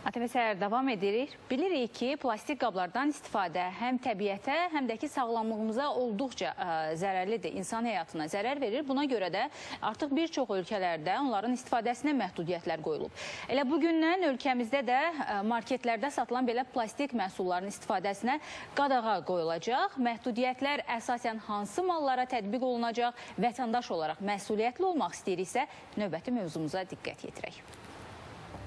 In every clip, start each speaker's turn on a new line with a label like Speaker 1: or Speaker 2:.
Speaker 1: ATV səhər davam edirik. Bilirik ki, plastik qablardan istifadə həm təbiətə, həm də ki, sağlamlığımıza olduqca ə, zərərlidir, insan həyatına zərər verir. Buna görə də artıq bir çox ölkələrdə onların istifadəsinə məhdudiyyətlər qoyulub. Elə bugündən ölkəmizdə də ə, marketlərdə satılan belə plastik məhsulların istifadəsinə qadağa qoyulacaq. Məhdudiyyətlər əsasən hansı mallara tətbiq olunacaq? Vətəndaş olaraq məsuliyyətli olmaq istəyiriksə, növbəti mövzumuza diqqət yetirək.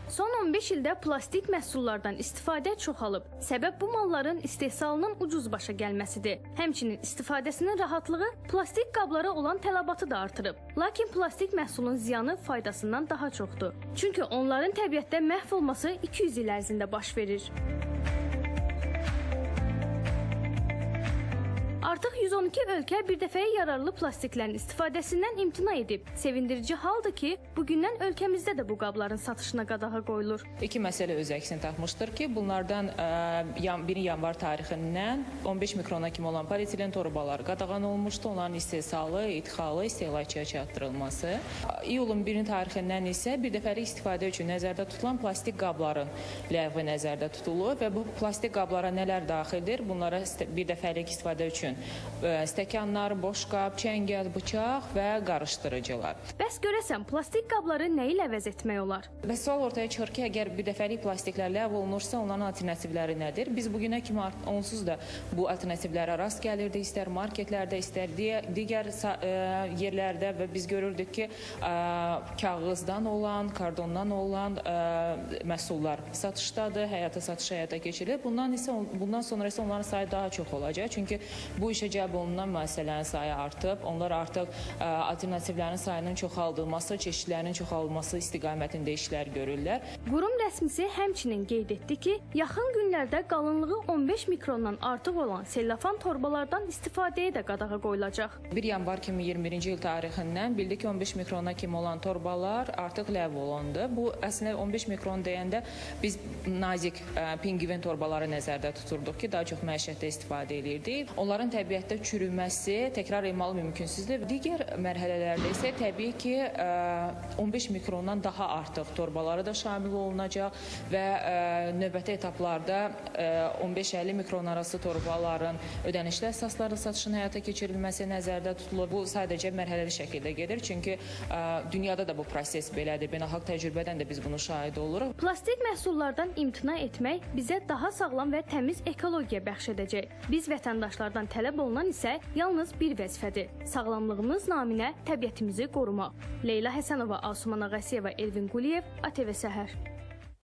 Speaker 2: Son 15 ildə plastik məhsullardan istifadə çoxalıb. Səbəb bu malların istehsalının ucuz başa gəlməsidir. Həmçinin istifadəsinin rahatlığı plastik qablara olan tələbatı da artırıb. Lakin plastik məhsulun ziyanı faydasından daha çoxdur. Çünki onların təbiətdə məhv olması 200 il ərzində baş verir. Artıq 112 ölkə birdəfəyə yararlı plastiklərin istifadəsindən imtina edib. Sevindirici haldır ki, bugündən ölkəmizdə də bu qabların satışına qadağa qoyulur.
Speaker 3: İki məsələ öz əksini tapmışdır ki, bunlardan ə, yan- 1 yanvar tarixindən 15 mikrona kimi olan polietilen torbalar qadağan olmuşdu. Onların istehsalı, idxalı, istehlakçıya çatdırılması. İyulun 1 tarixindən isə bir dəfəlik istifadə üçün nəzərdə tutulan plastik qabların ləğvi nəzərdə tutulub və bu plastik qablara nələr daxildir? Bunlara bir dəfəlik istifadə üçün ə, stəkanlar, boşqab, çəngəl, bıçaq və qarışdırıcılar.
Speaker 2: Bəs görəsən plastik qabları nə ilə əvəz etmək olar?
Speaker 3: Və sual ortaya çıxır ki, əgər bir dəfəlik plastiklər ləğv olunursa, onların alternativləri nədir? Biz bu günə kimi onsuz da bu alternativlərə rast gəlirdik, istər marketlərdə, istər di- digər yerlərdə və biz görürdük ki, kağızdan olan, kardondan olan məhsullar satışdadır, həyata satış həyata keçirilir. Bundan isə bundan sonra isə onların sayı daha çox olacaq. Çünki bu işə cəlb olunan müəssisələrin sayı artıb. Onlar artıq ə, alternativlərin sayının çoxaldılması, çeşidlərinin çoxaldılması istiqamətində işlər görürlər.
Speaker 2: Qurum rəsmisi həmçinin qeyd etdi ki, yaxın günlərdə qalınlığı 15 mikrondan artıq olan sellofan torbalardan istifadəyə də qadağa qoyulacaq.
Speaker 3: 1 yanvar 2021-ci il tarixindən bildik ki, 15 mikrona kimi olan torbalar artıq ləğv olundu. Bu əslində 15 mikron deyəndə biz nazik ə, pingvin torbaları nəzərdə tuturduq ki, daha çox məişətdə istifadə edirdik. Onların təbiətdə çürüməsi təkrar emal mümkünsüzdür. Digər mərhələlərdə isə təbii ki, ə, 15 mikrondan daha artıq torbaları da şamil olunacaq və ə, növbəti etaplarda ə, 15-50 mikron arası torbaların ödənişli əsaslarla satışın həyata keçirilməsi nəzərdə tutulur. Bu sadəcə mərhələli şəkildə gedir, çünki dünyada da bu proses belədir. Beynəlxalq təcrübədən də biz bunu şahid oluruq.
Speaker 2: Plastik məhsullardan imtina etmək bizə daha sağlam və təmiz ekologiya bəxş edəcək. Biz vətəndaşlardan tələb olunan isə yalnız bir vəzifədir. Sağlamlığımız naminə təbiətimizi qorumaq. Leyla Həsənova, Asuman Ağasiyeva, Elvin Quliyev, ATV Səhər.